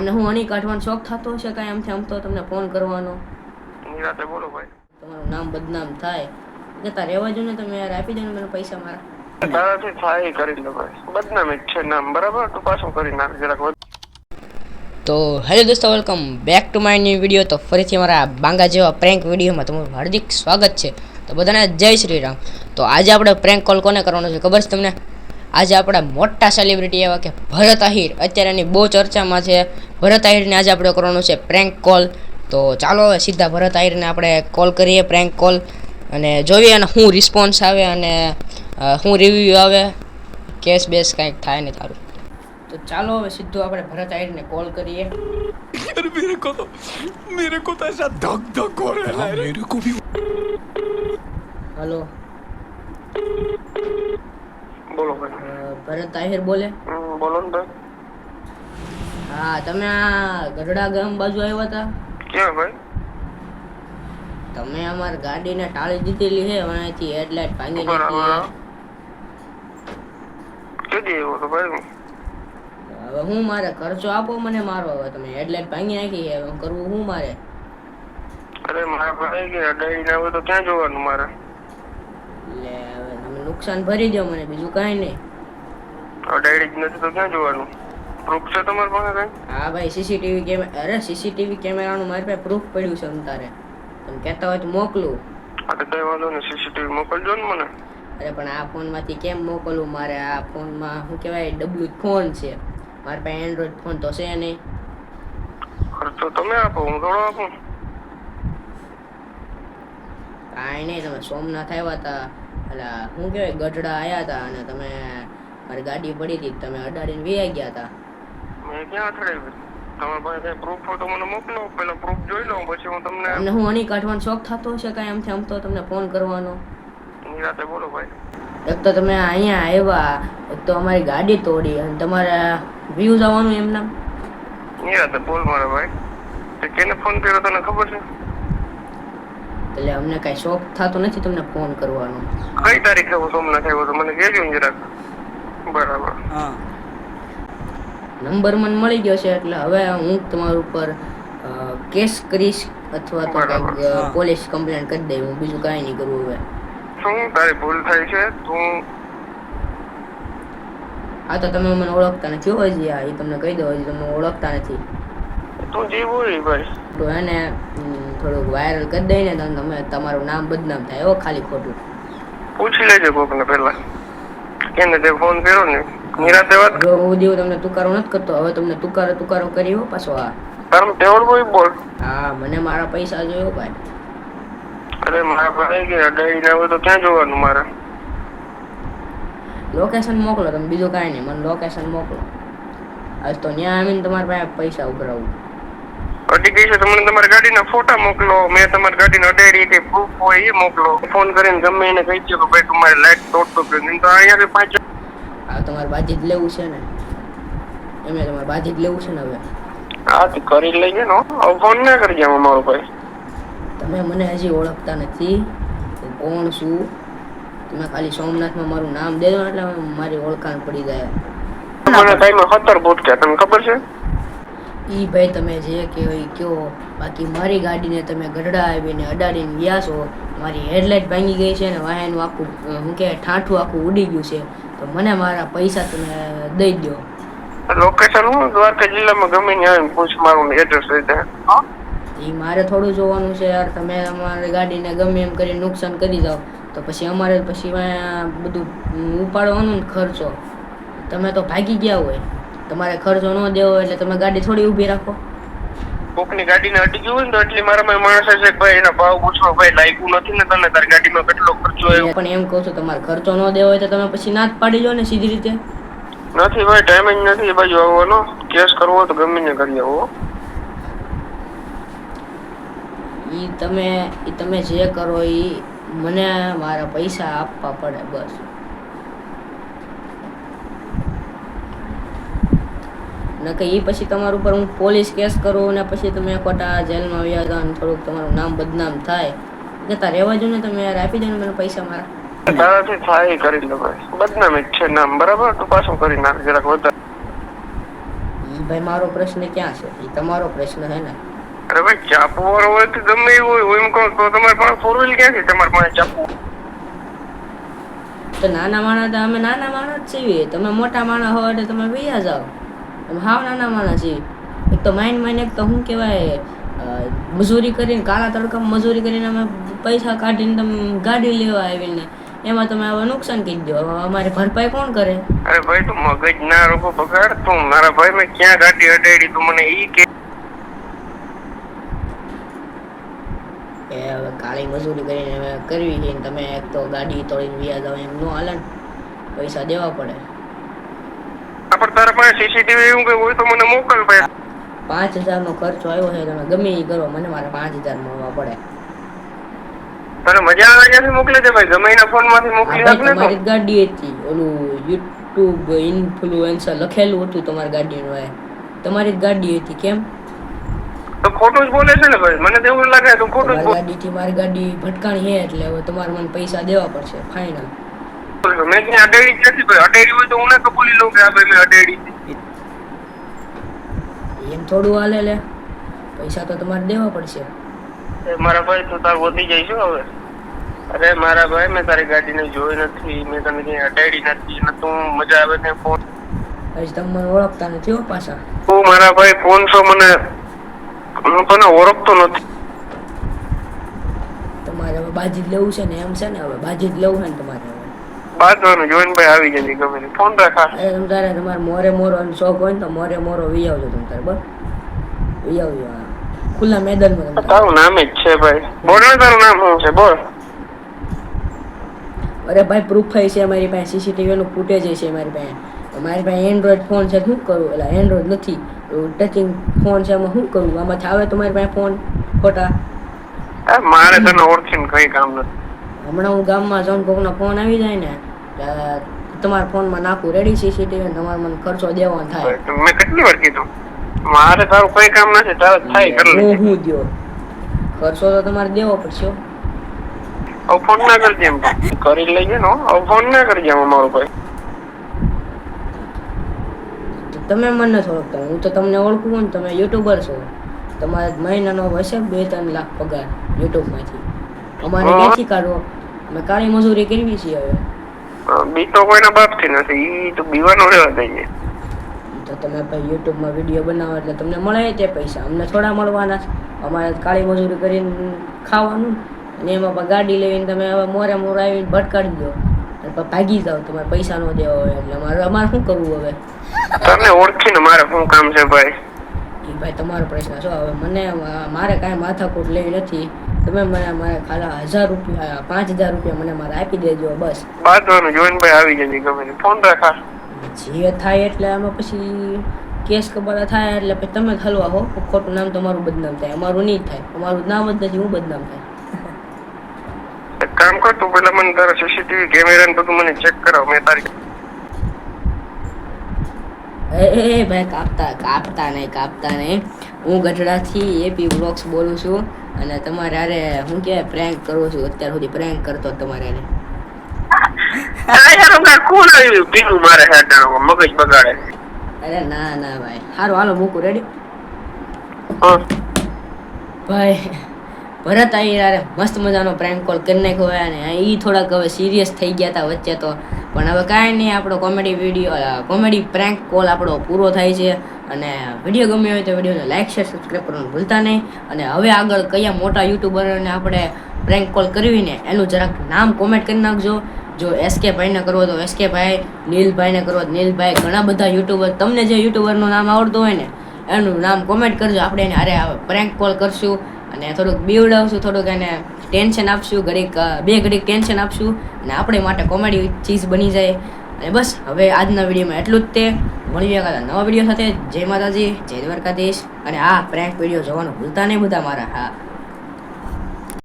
તમને હું અણી કાઢવાનો શોખ થતો હશે કાંઈ આમથી આમ તો તમને ફોન કરવાનો. નિરાતે બોલો ભાઈ. તમારું નામ બદનામ થાય. જતા રહેવા જો ને તમે યાર આપી દો ને મને પૈસા મારા. તારાથી થાય કરી લે ભાઈ. બદનામ છે નામ બરાબર? તો પાછું કરી નાખ જરાક તો હેલો દોસ્તો welcome back to my new video તો ફરીથી અમારા બાંગા જેવા પ્રેન્ક વિડીયોમાં તમારું હાર્દિક સ્વાગત છે. તો બધાને જય શ્રી રામ. તો આજે આપણે પ્રેન્ક કોલ કોને કરવાનો છે ખબર છે તમને? આજે આપણા મોટા સેલિબ્રિટી એવા કે ભરત આહિર અત્યારે એની બહુ ચર્ચામાં છે ભરત આહિરને આજે આપણે કરવાનો છે પ્રેન્ક કોલ તો ચાલો હવે સીધા ભરત આહિરને આપણે કોલ કરીએ પ્રેન્ક કોલ અને જોઈએ અને શું રિસ્પોન્સ આવે અને અ, શું રિવ્યૂ આવે કેસ બેસ કાંઈક થાય ને તારું તો ચાલો હવે સીધું આપણે ભરત આહિરને કોલ કરીએ यार मेरे को तो मेरे को तो ऐसा धक धक हो रहा है मेरे को भी હલો બોલો ભાઈ અ, ભરત આહિર બોલે. બોલો ને ભાઈ. હા તમે આ ગઢડા ગામ બાજુ આવ્યા હતા? ક્યાં ભાઈ? તમે અમારી ગાડીને ટાળી દીધેલી છે અહીંથી હેડલાઇટ ભાંગી નાખી? હવે હું મારે ખર્ચો આપો મને મારો હવે તમે હેડલાઇટ ભાંગી નાખી હવે કરવું હું મારે? અરે મારા ભાઈ કે ગાડી ના હોય તો ક્યાં જોવાનું મારે? એટલે હવે તમે નુકસાન ભરી દો મને બીજું કાંઈ નહીં. જ નથી તો ક્યાં જોવાનું? પ્રૂફ છે તમારી પાસે કઈ? હા ભાઈ સીસીટીવી કેમેરા અરે સીસીટીવી કેમેરાનું મારી પાસે પ્રૂફ પડ્યું છે અંતારે તમે કહેતા હોય તો મોકલું. હા તો કઈ વાંધો નહીં સીસીટીવી મોકલજો ને મને. અરે પણ આ ફોનમાંથી કેમ મોકલવું મારે આ ફોનમાં શું કહેવાય ડબલું ફોન છે. મારી પાસે એન્ડ્રોઈડ ફોન તો છે નહીં. ખર્ચો તમે આપો હું થોડો આપું. કાંઈ નહીં તમે સોમનાથ આવ્યા હતા. એટલે શું કહેવાય ગઢડા આવ્યા હતા અને તમે મારી ગાડી પડી હતી તમે અડાડીને વેયા ગયા હતા. મેં ક્યાં અથડાવી તમારી પાસે કઈ પ્રૂફ હોય તો મને મોકલો. પેલા પ્રૂફ જોઈ લઉં પછી હું તમને તમને હું અણી કાઢવાનો શોખ થતો હશે કાંઈ? આમ તો તમને ફોન કરવાનો. નિરાતે બોલો ભાઈ. એક તો તમે અહીંયા આવ્યા એક તો અમારી ગાડી તોડી અને તમારે વ્યૂઝ આવવાનું એમના નિરાતે બોલ મારા ભાઈ. તે કેને ફોન કર્યો તને ખબર છે? એટલે અમને કાંઈ શોખ થતો નથી તમને ફોન કરવાનો. કઈ તારીખે હું સોમનાથ આવ્યો તો મને કહેજો જરાક. બરાબર. हाँ નંબર મને મળી ગયો છે એટલે હવે હું તમારા ઉપર કેસ કરીશ અથવા તો કંઈક પોલીસ કમ્પ્લેન કરી દઈ હું બીજું કાંઈ નહીં કરવું હવે. શું? તારી ભૂલ થઈ છે? તું હા તો તમે મને ઓળખતા નથી હજી આ એ તમને કહી દો હજી તમે ઓળખતા નથી. તું જે બોલી ભાઈ. તો એને થોડુંક વાયરલ કરી દઈને તો તમે તમારું નામ બદનામ થાય હો ખાલી ખોટું. પૂછી લેજો કોકને પેલા તે ફોન કર્યો ને નિરાતે વાત જો હું દેવું તમને તુકારો નથી કરતો હવે તમને તુકારો તુકારો કરી હો પાછો આ. તારું તેવડ કોઈ બોલ. હા મને મારા પૈસા જોયો ભાઈ. અરે મારા ભાઈ કે અડાઈ ના હોય તો ક્યાં જોવાનું મારા? લોકેશન મોકલો તમે બીજું કાંઈ નહીં મને લોકેશન મોકલો. આજ તો ત્યાં આવીને તમારા પાસે પૈસા ઉભરાવું અડી ગઈ છે તો મને તમારી ગાડીના ફોટા મોકલો. મેં તમારી ગાડીને અડાડી કે પ્રૂફ હોય એ મોકલો. ફોન કરીને ગમે એને કહી દો કે ભાઈ તમારી લાઈટ તોડતો કે તો અહીંયાથી પાંચ આ તમારે બાજી જ લેવું છે ને? એમને તમારે બાજી જ લેવું છે ને હવે? હા તો કરી લઈએ નો હવે ફોન ના કરી જાવ અમારો ભાઈ. તમે મને હજી ઓળખતા નથી. કોણ છું? તમે ખાલી સોમનાથમાં મારું નામ દેજો એટલે મારી ઓળખાણ પડી જાય. મને ટાઈમે સત્તર ભૂટક્યા તમને ખબર છે? ઈ ભાઈ તમે જે કહેવાય ઈ કયો. બાકી મારી ગાડીને તમે ગઢડા આવીને અડાડીને ગયા છો. મારી હેડલાઇટ ભાંગી ગઈ છે ને વાહનનું આખું હું કે ઠાઠું આખું ઉડી ગયું છે. તો મને મારા પૈસા તમે દઈ દો લોકેશન હું? દ્વારકા જિલ્લામાં ગમે ત્યાં આવીને પૂછ મારું એડ્રેસ દે હા? એ મારે થોડું જોવાનું છે યાર. તમે અમારી ગાડીને ગમે એમ કરીને નુકસાન કરી જાઓ. તો પછી અમારે પછી બધું ઉપાડવાનું ને ખર્ચો. તમે તો ભાગી ગયા હોય. તમારે ખર્ચો ન દેવો એટલે તમે ગાડી થોડી ઊભી રાખો. કોકની ગાડીને અડી ગયું હોય ને તો એટલી મારામાં માણસ હશે કે ભાઈ એના ભાવ પૂછવા ભાઈ લાયકું નથી ને તને તારી ગાડીમાં કેટલો ખર્ચો આવ્યો? પણ એમ કહું છું તમારે ખર્ચો ન દેવો હોય તો તમે પછી ના જ પાડી દો ને સીધી રીતે. નથી ભાઈ ટાઈમ જ નથી બાજુ આવવાનો. કેસ કરવો તો ગમે ને કરી આવો. ઈ તમે ઈ તમે જે કરો ઈ મને મારા પૈસા આપવા પડે બસ. નકે એ પછી તમારા ઉપર હું પોલીસ કેસ કરું ને પછી તમે ખોટા જેલમાં વ્યા જાઓ અને થોડુંક તમારું નામ બદનામ થાય. જતા રહેવા જો ને તમે યાર આપી દો ને મને પૈસા મારા. તારાથી થાય કરી લે ભાઈ. બદનામી જ છે નામ બરાબર? તું પાછું કરી નાખ જરાક વધારે. ભાઈ મારો પ્રશ્ન ક્યાં છે? એ તમારો પ્રશ્ન છે ને. અરે ભાઈ ચાપુ વાળો હોય તો ગમે એવું હોય એમ કહો તો તમારે પાસે ફોર વ્હીલ ક્યાંથી તમારે પાસે ચાપુ? તો નાના માણસ અમે નાના માણસ છીએ. તમે મોટા માણસ હો એટલે તમે વૈયા જાઓ. હાવ નાના માણસ છે એક તો માઇન્ડ માઇન્ડ એક તો શું કહેવાય મજૂરી કરીને કાળા તડકામાં મજૂરી કરીને અમે પૈસા કાઢીને તમે ગાડી લેવા આવીને એમાં તમે હવે નુકસાન કરી દો. અમારી ભરપાઈ કોણ કરે? અરે ભાઈ તું મગજ ના રોકો બગાડ. તું મારા ભાઈ મેં ક્યાં ગાડી અડાડી તું મને ઈ કે. એ હવે કાળી મજૂરી કરીને કરવી છે તમે એક તો ગાડી તોડીને વ્યાજ આવે એમ નો હાલે પૈસા દેવા પડે. આપડે તારા પાસે સીસીટીવી એવું કઈ હોય તો મને મોકલ ભાઈ. પાંચ હજારનો ખર્ચો આવ્યો છે તમે ગમે એ કરો મને મારે પાંચ હજાર મળવા પડે. તને મજા આવે ત્યાંથી મોકલી દે ભાઈ? ગમે એના ફોનમાંથી મોકલી આપ ને મારી ગાડી હતી ઓલું યુટ્યુબ ઇન્ફ્લુએન્સર લખેલું હતું તમારી ગાડીનું એ. તમારી ગાડી હતી કેમ? તો ખોટું જ બોલે છે ને ભાઈ? મને તો એવું લાગે તો ખોટું જ ગાડીથી મારી ગાડી ભટકાણી છે એટલે હવે તમારે મને પૈસા દેવા પડશે ફાઇનલ મેં ક્યાં અડાડી નથી ભાઈ અડાડી હોય તો હું ના કબૂલી લઉં કે આ ભાઈ મેં અડાડી. એમ થોડું હાલે લે. પૈસા તો તમારે દેવા પડશે. એ મારા ભાઈ તું તાર વધી છે હવે. અરે મારા ભાઈ મેં તારી ગાડીને જોઈ નથી. મેં તને ક્યાંય અડાડી નથી. ને તું મજા આવે ને ફોન. હજી તમે મને ઓળખતા નથી હો પાછા. તું મારા ભાઈ ફોન છો મને હું તને ઓળખતો નથી. તમારે હવે બાજી જ લેવું છે ને? એમ છે ને હવે બાજી જ લેવું છે ને તમારે આવી ગમે તે. ફોન રાખા તારે તમારે મોરે મોરો શોખ હોય ને તો મોરે મોરો વી આવજો તમે તારે બસ. વી આવજો ખુલ્લા મેદાનમાં તારે. નામ જ છે ભાઈ. બોલ ને તારું નામ શું છે બોલ. અરે ભાઈ પ્રૂફ છે મારી પાસે સીસીટીવી નું ફૂટેજ છે મારી પાસે. મારી પાસે એન્ડ્રોઈડ ફોન છે શું કરું? એટલે એન્ડ્રોઈડ નથી. ટચિંગ ફોન છે એમાં શું કરું? આમાં આવે તમારી પાસે ફોન ખોટા? મારે તને ઓળખીને કઈ કામ નથી. હમણાં હું ગામમાં જાઉં કોકનો ફોન આવી જાય ને તમારા ફોનમાં નાખું રેડી સીસીટીવી તમારે મને ખર્ચો દેવાનો થાય. મેં કેટલી વાર કીધું? મારે તારું કોઈ કામ નથી તારે થાય કરી હું લે હું દ્યો ખર્ચો તો તમારે દેવો પડશે ઓ ફોન ના કરજે એમ કરી લઈએ નો ઓ ફોન ના કરજે અમારો કોઈ. તમે મને નથી ઓળખતા. હું તો તમને ઓળખું છું ને તમે યુટ્યુબર છો. તમારે મહિનાનો હશે બે ત્રણ લાખ પગાર યુટ્યુબમાંથી. અમારે. ક્યાંથી કાઢવો? અમે કાળી મજૂરી કરવી છીએ હવે. બી તો કોઈના બાપથી નથી ઈ તો બીવાનો રહેવા દઈએ તો તમે ભાઈ યુટ્યુબમાં વીડિયો બનાવો એટલે તમને મળે તે પૈસા. અમને થોડા મળવાના અમારે કાળી મજૂરી કરીને ખાવાનું અને એમાં પણ ગાડી લઈને તમે હવે મોરે મોરે આવીને ભટકાડી દો. ભાગી જાઓ તમારે પૈસા નો દેવા હોય એટલે અમારે અમારે શું કરવું હવે? તમે ઓળખીને મારે શું કામ છે ભાઈ? એ ભાઈ તમારો પ્રશ્ન છો. હવે મને મારે કાંઈ માથાકૂટ લેવી નથી. તમે મને મારે ખાલા હજાર રૂપિયા પાંચ હજાર રૂપિયા મને મારા આપી દેજો બસ. બાજવાનું જોઈને ભાઈ આવી જજો ગમે ફોન રાખા. જે થાય એટલે આમાં પછી કેસ કબાડા થાય એટલે પછી તમે જ હલવા હો. ખોટું નામ તમારું બદનામ થાય. અમારું નહીં થાય. અમારું નામ જ નથી હું બદનામ થાય. કામ કર તું પેલા મને તારા સીસીટીવી કેમેરા ને બધું મને ચેક કરાવ. મેં તારી એ ભાઈ કાપતા કાપતા નહીં કાપતા નહીં હું ગઢડાથી એપી બ્લોગ્સ બોલું છું અને તમારે અરે હું કે પ્રેન્ક કરું છું? અત્યાર સુધી પ્રેન્ક કરતો તમારે. અરે અરે ના ના ભાઈ. સારું હાલો મૂકું. રેડી ભાઈ ભરત આવી યાર મસ્ત મજાનો પ્રેન્ક કોલ કરી નાખ્યો હોય અને એ થોડાક હવે સિરિયસ થઈ ગયા હતા વચ્ચે તો. પણ હવે કાંઈ નહીં, આપણો comedy video comedy prank call આપણો પૂરો થાય છે. અને વીડિયો ગમ્યો હોય તો વિડીયોને લાઇક શેર સબસ્ક્રાઈબ કરવાનું ભૂલતા નહીં. અને હવે આગળ કયા મોટા યુટ્યુબરોને આપણે પ્રેન્ક કોલ કરવીને એનું જરાક નામ કોમેન્ટ કરી નાખજો. જો એસકે ભાઈને કરવો તો એસકે ભાઈ, નીલભાઈને કરવો તો નીલભાઈ. ઘણા બધા યુટ્યુબર તમને જે યુટ્યુબરનું નામ આવડતું હોય ને, એનું નામ કોમેન્ટ કરજો. આપણે એને અરે પ્રેન્ક કોલ કરશું. અને થોડુંક બીવડાવશું થોડુંક એને ટેન્શન આપશું, ઘડીક બે ઘડીક ટેન્શન આપશું અને આપણે માટે કોમેડી ચીઝ બની જાય. અને બસ, હવે આજના વિડીયોમાં એટલું જ તે. મળીએ કાલે નવા વીડિયો સાથે. જય માતાજી, જય દ્વારકાધીશ. અને આ પ્રેન્ક વીડિયો જોવાનું ભૂલતા નહીં બધા મારા. હા.